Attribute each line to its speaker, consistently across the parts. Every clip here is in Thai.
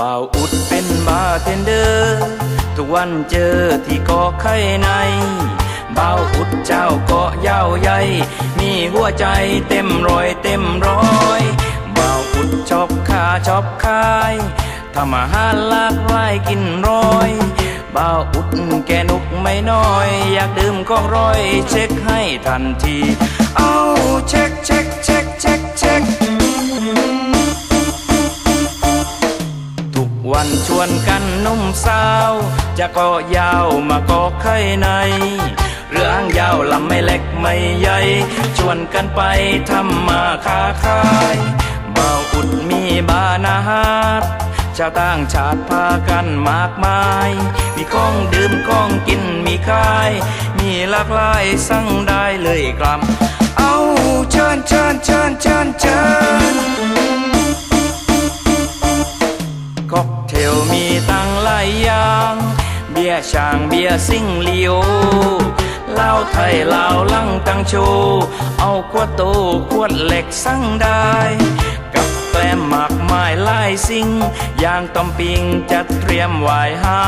Speaker 1: บ่าวอุดเป็นบาเทนเดอร์ ทุกวันเจอที่เกาะไข่ในบ่าวอุดเจ้าเกาะยาวใหญ่ มีหัวใจเต็มรอยเต็มร้อยบ่าวอุดชอบค้าชอบขายทำอาหารหลากหลายกินร้อยบ่าวอุดแกนุกไม่น้อย อยากดื่มก็ร้อย เช็คให้ทันที เอาเช็คเช็ค วันชวนกันนุ่มสาว จะกาะยาวมากาะไข่ใน เรื่องยาวลำไม่เล็กไม่ใหญ่ ชวนกันไปทำมาค้าขายเบาอุดมีบานาฮาดชาวต่างชาติพากันมากมาย มีของดื่มของกินมีขาย มีหลากหลายสั่งได้เลยกลัมเอาเชิญเชิญเชิญเชิญเชิญ เบียร์ช่างเบียร์ซิงเลียวเหล้าไทยเหล้าลังตังโช เอาขวดโตขวดเหล็กสั่งได้ กับแกล้มหมากไมายหลายสิ่งอย่างต้มปิงจัดเตรียมไว้ให้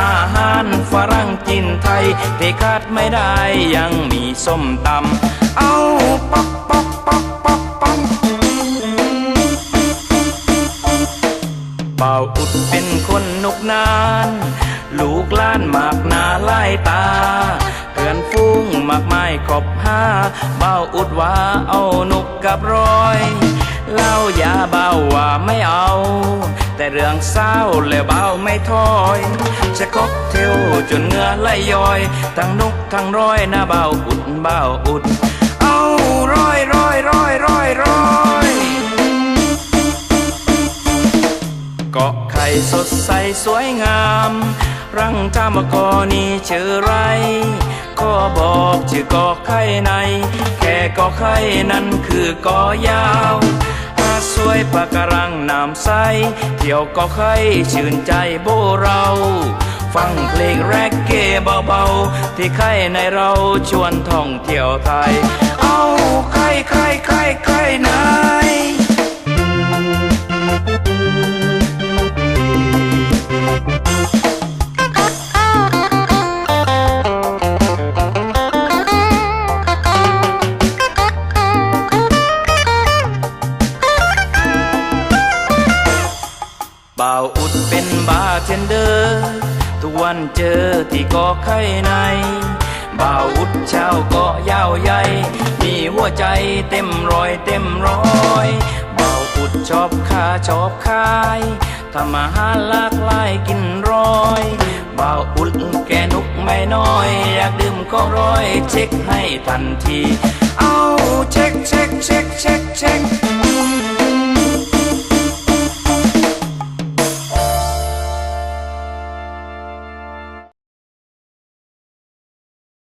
Speaker 1: อาหารฝรั่งจีนไทยที่ขาดไม่ได้ยังมีส้มตำเอาป๊อก นนุกนาน ลูกล้านมากนาไล่ตาเพื่อนฟุ้งมากไมายขอบห้า เบาอุดว่าเอานุกกับรอย เล่ายาเบาว่าไม่เอา แต่เรื่องเศร้าแล้วเบาไม่ถอย จะค็อกเทลจนเงื่อไหลย้อย ทั้งนุกทั้งร้อยนะเบาอุดเบาอุด เอาร้อยร้อยร้อยร้อยร้อย สดใสสวยงาม รังจามกอนี่ชื่อไรก็บอกชื่อกาะไข่ใน แค่กาะไข่นั้นคือกาะยาวหาสวยปะการังน้ำใสเที่ยวกาะไข่ชื่นใจโบเรา ฟังเพลงแร็กเก้เบาๆ ที่ไข่ในเราชวนท่องเที่ยวไทย เอาไข่ไข่ไข่ไข่ไหน เป็นบาเทนเดอร์ทุกวันเจอที่เกาะไข่ในบ่าวอุดเช้าเกาะยาวใหญ่ มีหัวใจเต็มรอยเต็มร้อยบ่าวอุดชอบค้าชอบขายทำอาหารหลากหลายกินร้อยบ่าวอุดแกนุกไม่น้อย อยากดื่มก็ร้อย เช็คให้ทันที เอาเช็คเช็คเช็คเช็ค